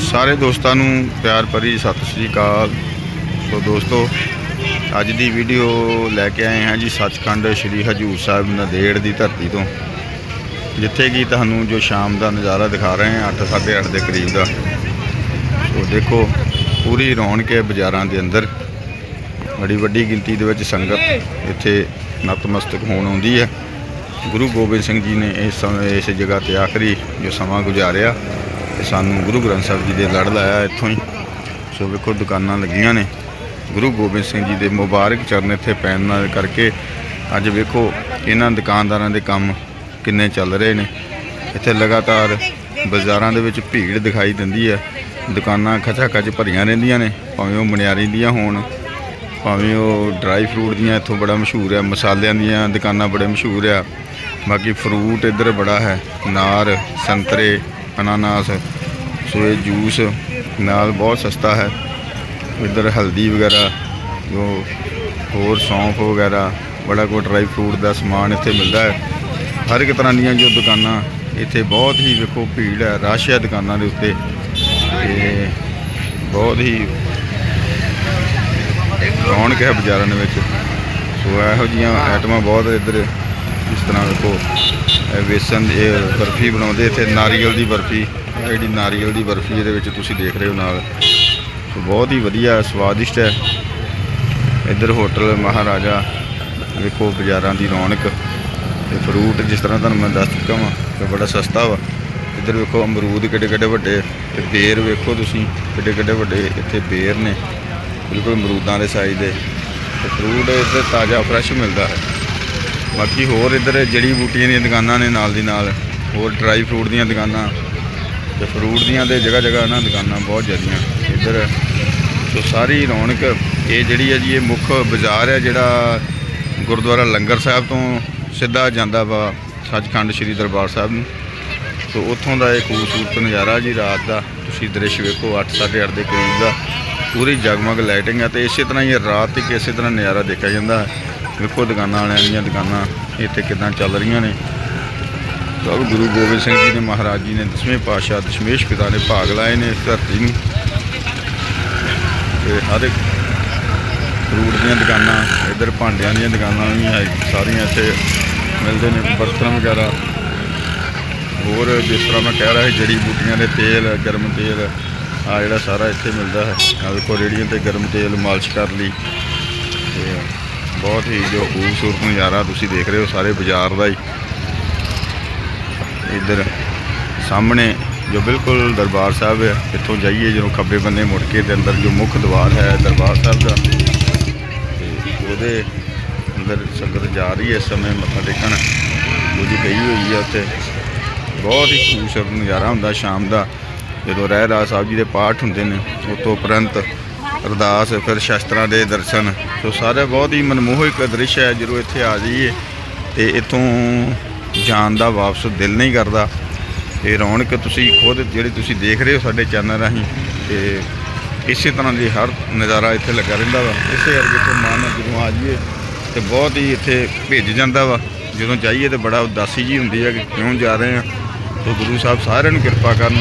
ਸਾਰੇ ਦੋਸਤਾਂ ਨੂੰ ਪਿਆਰ ਭਰੀ ਸਤਿ ਸ੍ਰੀ ਅਕਾਲ। ਸੋ ਦੋਸਤੋ, ਅੱਜ ਦੀ ਵੀਡੀਓ ਲੈ ਕੇ ਆਏ ਹਾਂ ਜੀ ਸੱਚਖੰਡ ਸ੍ਰੀ ਹਜੂਰ ਸਾਹਿਬ ਨਦੇੜ ਦੀ ਧਰਤੀ ਤੋਂ, ਜਿੱਥੇ ਕਿ ਤੁਹਾਨੂੰ ਜੋ ਸ਼ਾਮ ਦਾ ਨਜ਼ਾਰਾ ਦਿਖਾ ਰਹੇ ਹਾਂ 8:30 ਦੇ ਕਰੀਬ ਦਾ। ਸੋ ਦੇਖੋ, ਪੂਰੀ ਰੌਣਕ ਹੈ ਬਾਜ਼ਾਰਾਂ ਦੇ ਅੰਦਰ। ਬੜੀ ਵੱਡੀ ਗਿਣਤੀ ਦੇ ਵਿੱਚ ਸੰਗਤ ਇੱਥੇ ਨਤਮਸਤਕ ਹੋਣ ਆਉਂਦੀ ਹੈ। ਗੁਰੂ ਗੋਬਿੰਦ ਸਿੰਘ ਜੀ ਨੇ ਇਸ ਸਮੇਂ ਇਸ ਜਗ੍ਹਾ ਤੇ ਆਖਰੀ ਜੋ ਸਮਾਂ ਗੁਜ਼ਾਰਿਆ। ਤੇ ਸਾਨੂੰ ਗੁਰੂ ਗ੍ਰੰਥ ਸਾਹਿਬ ਜੀ ਦੇ ਲੜ ਲਾਇਆ ਇੱਥੋਂ ਹੀ। ਸੋ ਵੇਖੋ, ਦੁਕਾਨਾਂ ਲੱਗੀਆਂ ਨੇ। ਗੁਰੂ ਗੋਬਿੰਦ ਸਿੰਘ ਜੀ ਦੇ ਮੁਬਾਰਕ ਚਰਨ ਇੱਥੇ ਪੈਣ ਨਾਲ ਕਰਕੇ ਅੱਜ ਵੇਖੋ, ਇਹਨਾਂ ਦੁਕਾਨਦਾਰਾਂ ਦੇ ਕੰਮ ਕਿੰਨੇ ਚੱਲ ਰਹੇ ਨੇ। ਇੱਥੇ ਲਗਾਤਾਰ ਬਾਜ਼ਾਰਾਂ ਦੇ ਵਿੱਚ ਭੀੜ ਦਿਖਾਈ ਦਿੰਦੀ ਹੈ। ਦੁਕਾਨਾਂ ਖਚਾ ਖਚ ਭਰੀਆਂ ਰਹਿੰਦੀਆਂ ਨੇ। ਭਾਵੇਂ ਉਹ ਮਨਿਆਰੀ ਦੀਆਂ ਹੋਣ, ਭਾਵੇਂ ਉਹ ਡਰਾਈ ਫਰੂਟ ਦੀਆਂ, ਇੱਥੋਂ ਬੜਾ ਮਸ਼ਹੂਰ ਹੈ। ਮਸਾਲਿਆਂ ਦੀਆਂ ਦੁਕਾਨਾਂ ਬੜੇ ਮਸ਼ਹੂਰ ਆ। ਬਾਕੀ ਫਰੂਟ ਇੱਧਰ ਬੜਾ ਹੈ। ਨਾਰ, ਸੰਤਰੇ ਅਨਾਨਾਸ ਸੋ ਇਹ ਜੂਸ, ਨਾਲ ਬਹੁਤ ਸਸਤਾ ਹੈ। ਇੱਧਰ ਹਲਦੀ ਵਗੈਰਾ, ਜੋ ਹੋਰ ਸੌਂਫ ਵਗੈਰਾ, ਬੜਾ ਕੋ ਡਰਾਈ ਫਰੂਟ ਦਾ ਸਮਾਨ ਇੱਥੇ ਮਿਲਦਾ ਹੈ। ਹਰ ਇੱਕ ਤਰ੍ਹਾਂ ਦੀਆਂ ਜੋ ਦੁਕਾਨਾਂ ਇੱਥੇ ਬਹੁਤ ਹੀ ਵੇਖੋ ਭੀੜ ਹੈ, ਰਸ਼ ਹੈ ਦੁਕਾਨਾਂ ਦੇ ਉੱਤੇ। ਤੇ ਬਹੁਤ ਹੀ ਰੌਣਕ ਹੈ ਬਾਜ਼ਾਰਾਂ ਦੇ ਵਿੱਚ। ਸੋ ਇਹੋ ਜੀਆਂ ਆਈਟਮਾਂ ਬਹੁਤ ਇੱਧਰ ਇਸ ਤਰ੍ਹਾਂ ਵੇਖੋ ਇਹ ਦੀ, ਇਹ ਬਰਫੀ ਬਣਾਉਂਦੇ, ਇੱਥੇ ਨਾਰੀਅਲ ਦੀ ਬਰਫੀ ਜਿਹੜੀ ਨਾਰੀਅਲ ਦੀ ਬਰਫੀ ਇਹਦੇ ਵਿੱਚ ਤੁਸੀਂ ਦੇਖ ਰਹੇ ਹੋ ਨਾਲ। ਸੋ ਬਹੁਤ ਹੀ ਵਧੀਆ, ਸਵਾਦਿਸ਼ਟ ਹੈ। ਇੱਧਰ ਹੋਟਲ ਮਹਾਰਾਜਾ, ਵੇਖੋ ਬਾਜ਼ਾਰਾਂ ਦੀ ਰੌਣਕ। ਤੇ ਫਰੂਟ ਜਿਸ ਤਰ੍ਹਾਂ ਤੁਹਾਨੂੰ ਮੈਂ ਦੱਸ ਚੁੱਕਾ ਵਾਂ ਕਿ ਬੜਾ ਸਸਤਾ ਵਾ। ਇੱਧਰ ਵੇਖੋ ਅਮਰੂਦ ਕਿੱਡੇ ਕਿੱਡੇ ਵੱਡੇ, ਤੇ ਬੇਰ ਵੇਖੋ ਤੁਸੀਂ, ਕਿੱਡੇ ਕਿੱਡੇ ਵੱਡੇ ਇੱਥੇ ਬੇਰ ਨੇ। ਬਿਲਕੁਲ ਅਮਰੂਦਾਂ ਦੇ ਸਾਈਜ਼ ਦੇ। ਤੇ ਫਰੂਟ ਇੱਥੇ ਤਾਜ਼ਾ ਫਰੈਸ਼ ਮਿਲਦਾ ਹੈ। ਬਾਕੀ ਹੋਰ ਇੱਧਰ ਜੜੀ ਬੂਟੀਆਂ ਦੀਆਂ ਦੁਕਾਨਾਂ ਨੇ ਨਾਲ ਦੀ ਨਾਲ, ਹੋਰ ਡਰਾਈ ਫਰੂਟ ਦੀਆਂ ਦੁਕਾਨਾਂ ਤੇ ਫਰੂਟ ਦੀਆਂ ਤੇ ਜਗ੍ਹਾ ਜਗ੍ਹਾ ਨਾ ਦੁਕਾਨਾਂ ਬਹੁਤ ਜ਼ਿਆਦੀਆਂ। ਇੱਧਰ ਸੋ ਸਾਰੀ ਰੌਣਕ, ਇਹ ਜਿਹੜੀ ਹੈ ਜੀ, ਇਹ ਮੁੱਖ ਬਾਜ਼ਾਰ ਹੈ ਜਿਹੜਾ ਗੁਰਦੁਆਰਾ ਲੰਗਰ ਸਾਹਿਬ ਤੋਂ ਸਿੱਧਾ ਜਾਂਦਾ ਵਾ ਸੱਚਖੰਡ ਸ੍ਰੀ ਦਰਬਾਰ ਸਾਹਿਬ ਨੂੰ। ਸੋ ਉੱਥੋਂ ਦਾ ਇਹ ਖੂਬਸੂਰਤ ਨਜ਼ਾਰਾ ਜੀ, ਰਾਤ ਦਾ ਤੁਸੀਂ ਦ੍ਰਿਸ਼ ਵੇਖੋ 8:30 ਦੇ ਕਰੀਬ ਦਾ ਪੂਰੀ ਜਗਮਗ ਲਾਈਟਿੰਗ ਹੈ ਤੇ ਇਸੇ ਤਰ੍ਹਾਂ ਹੀ ਰਾਤ ਤੱਕ ਇਸੇ ਤਰ੍ਹਾਂ ਨਜ਼ਾਰਾ ਦੇਖਿਆ ਜਾਂਦਾ ਹੈ। ਵੇਖੋ ਦੁਕਾਨਾਂ ਵਾਲਿਆਂ ਦੀਆਂ ਦੁਕਾਨਾਂ ਇੱਥੇ ਕਿਦਾਂ ਚੱਲ ਰਹੀਆਂ ਨੇ। ਸਭ ਗੁਰੂ ਗੋਬਿੰਦ ਸਿੰਘ ਜੀ ਨੇ, ਮਹਾਰਾਜ ਜੀ ਨੇ ਦਸਵੇਂ ਪਾਤਸ਼ਾਹ, ਦਸ਼ਮੇਸ਼ ਪਿਤਾ ਨੇ ਭਾਗ ਲਾਏ ਨੇ ਇਸ ਧਰਤੀ ਨੂੰ। ਤੇ ਹਰ ਇੱਕ ਫਰੂਟ ਦੀਆਂ ਦੁਕਾਨਾਂ, ਇੱਧਰ ਭਾਂਡਿਆਂ ਦੀਆਂ ਦੁਕਾਨਾਂ ਵੀ ਹੈ, ਸਾਰੀਆਂ ਇੱਥੇ ਮਿਲਦੇ ਨੇ, ਬਰਤਨ ਵਗੈਰਾ। ਹੋਰ ਜਿਸ ਤਰ੍ਹਾਂ ਮੈਂ ਕਹਿ ਰਿਹਾ ਸੀ, ਜੜੀ ਬੂਟੀਆਂ ਦੇ ਤੇਲ, ਗਰਮ ਤੇਲ ਆ ਜਿਹੜਾ ਸਾਰਾ ਇੱਥੇ ਮਿਲਦਾ ਹੈ। ਆ ਵੇਖੋ ਰੇੜੀਆਂ ਤੇ ਗਰਮ ਤੇਲ ਮਾਲਿਸ਼ ਕਰ ਲਈ। ਤੇ ਬਹੁਤ ਹੀ ਜੋ ਖੂਬਸੂਰਤ ਨਜ਼ਾਰਾ ਤੁਸੀਂ ਦੇਖ ਰਹੇ ਹੋ ਸਾਰੇ ਬਾਜ਼ਾਰ ਦਾ ਹੀ। ਇੱਧਰ ਸਾਹਮਣੇ ਜੋ ਬਿਲਕੁਲ ਦਰਬਾਰ ਸਾਹਿਬ ਹੈ, ਇੱਥੋਂ ਜਾਈਏ ਜਦੋਂ ਖੱਬੇ ਬੰਨੇ ਮੁੜ ਕੇ ਤੇ ਅੰਦਰ ਜੋ ਮੁੱਖ ਦਰਬਾਰ ਹੈ ਦਰਬਾਰ ਸਾਹਿਬ ਦਾ। ਤੇ ਉਹਦੇ ਅੰਦਰ ਸੰਗਤ ਜਾ ਰਹੀ ਹੈ ਇਸ ਸਮੇਂ ਮੱਥਾ ਟੇਕਣ। ਉਹਦੀ ਗਈ ਹੋਈ ਹੈ ਉੱਥੇ। ਬਹੁਤ ਹੀ ਖੂਬਸੂਰਤ ਨਜ਼ਾਰਾ ਹੁੰਦਾ ਸ਼ਾਮ ਦਾ। ਜਦੋਂ ਰਹਿ ਰਾਸ ਸਾਹਿਬ ਜੀ ਦੇ ਪਾਠ ਹੁੰਦੇ ਨੇ ਉਸ ਤੋਂ ਉਪਰੰਤ ਅਰਦਾਸ, ਫਿਰ ਸ਼ਸਤਰਾਂ ਦੇ ਦਰਸ਼ਨ। ਸੋ ਸਾਰੇ ਬਹੁਤ ਹੀ ਮਨਮੋਹਕ ਦ੍ਰਿਸ਼ ਹੈ, ਜਦੋਂ ਇੱਥੇ ਆ ਜਾਈਏ, ਤੇ ਇੱਥੋਂ ਜਾਣ ਦਾ ਵਾਪਸ ਦਿਲ ਨਹੀਂ ਕਰਦਾ। ਇਹ ਰੌਣਕ ਤੁਸੀਂ ਖੁਦ, ਜਿਹੜੀ ਤੁਸੀਂ ਦੇਖ ਰਹੇ ਹੋ ਸਾਡੇ ਚੈਨਲ ਰਾਹੀਂ, ਤੇ ਇਸੇ ਤਰ੍ਹਾਂ ਦੀ ਹਰ ਨਜ਼ਾਰਾ ਇੱਥੇ ਲੱਗਾ ਰਹਿੰਦਾ ਵਾ। ਇਸੇ ਕਰਕੇ ਤੋਂ ਮਨ ਜਦੋਂ ਆ ਜਾਈਏ, ਤੇ ਬਹੁਤ ਹੀ ਇੱਥੇ ਭਿੱਜ ਜਾਂਦਾ ਵਾ। ਜਦੋਂ ਜਾਈਏ ਤੇ ਬੜਾ ਉਦਾਸੀ ਜੀ ਹੁੰਦੀ ਹੈ ਕਿ ਕਿਉਂ ਜਾ ਰਹੇ ਆ ਤੋ ਗੁਰੂ ਸਾਹਿਬ ਸਾਰਿਆਂ ਨੂੰ ਕਿਰਪਾ ਕਰਨ,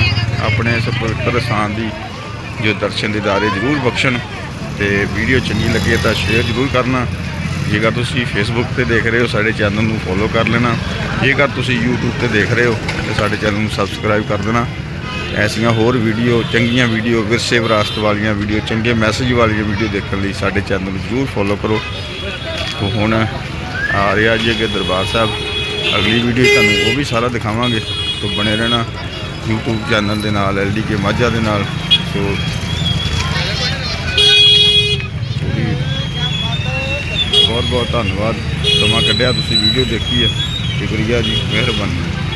ਆਪਣੇ ਇਸ ਪਵਿੱਤਰ ਸਥਾਨ ਦੀ ਜੋ ਦਰਸ਼ਨ ਦੀਦਾਰੇ ਜ਼ਰੂਰ ਬਖਸ਼ਣ ਤੇ ਵੀਡੀਓ ਚੰਗੀ ਲੱਗੇ ਤਾਂ ਸ਼ੇਅਰ ਜ਼ਰੂਰ ਕਰਨਾ। ਜੇਕਰ ਤੁਸੀਂ ਫੇਸਬੁੱਕ ਤੇ ਦੇਖ ਰਹੇ ਹੋ, ਸਾਡੇ ਚੈਨਲ ਨੂੰ ਫੋਲੋ ਕਰ ਲੈਣਾ। ਜੇਕਰ ਤੁਸੀਂ YouTube ਤੇ ਦੇਖ ਰਹੇ ਹੋ, ਤੇ ਸਾਡੇ ਚੈਨਲ ਨੂੰ ਸਬਸਕ੍ਰਾਈਬ ਕਰ ਦੇਣਾ। ਐਸੀਆਂ ਹੋਰ ਵੀਡੀਓ, ਚੰਗੀਆਂ ਵੀਡੀਓ, ਵਿਰਸੇ ਵਿਰਾਸਤ ਵਾਲੀਆਂ ਵੀਡੀਓ, ਚੰਗੇ ਮੈਸੇਜ ਵਾਲੀਆਂ ਵੀਡੀਓ ਦੇਖਣ ਲਈ ਸਾਡੇ ਚੈਨਲ ਨੂੰ ਜ਼ਰੂਰ ਫੋਲੋ ਕਰੋ। ਤੋ ਹੁਣ ਆ ਰਿਹਾ ਜੀ ਅੱਗੇ ਦਰਬਾਰ ਸਾਹਿਬ। ਅਗਲੀ ਵੀਡੀਓ ਤੁਹਾਨੂੰ ਉਹ ਵੀ ਸਾਰਾ ਦਿਖਾਵਾਂਗੇ। ਤੋ ਬਣੇ ਰਹਿਣਾ YouTube ਚੈਨਲ ਦੇ ਨਾਲ ਐਲਡੀ ਕੇ ਮਾਝਾ ਦੇ ਨਾਲ। ਸੋ ਬਹੁਤ ਬਹੁਤ ਧੰਨਵਾਦ। ਸਮਾਂ ਕੱਢਿਆ ਤੁਸੀਂ ਵੀਡੀਓ ਦੇਖੀ ਹੈ ਸ਼ੁਕਰੀਆ ਜੀ ਮਿਹਰਬਾਨੀ।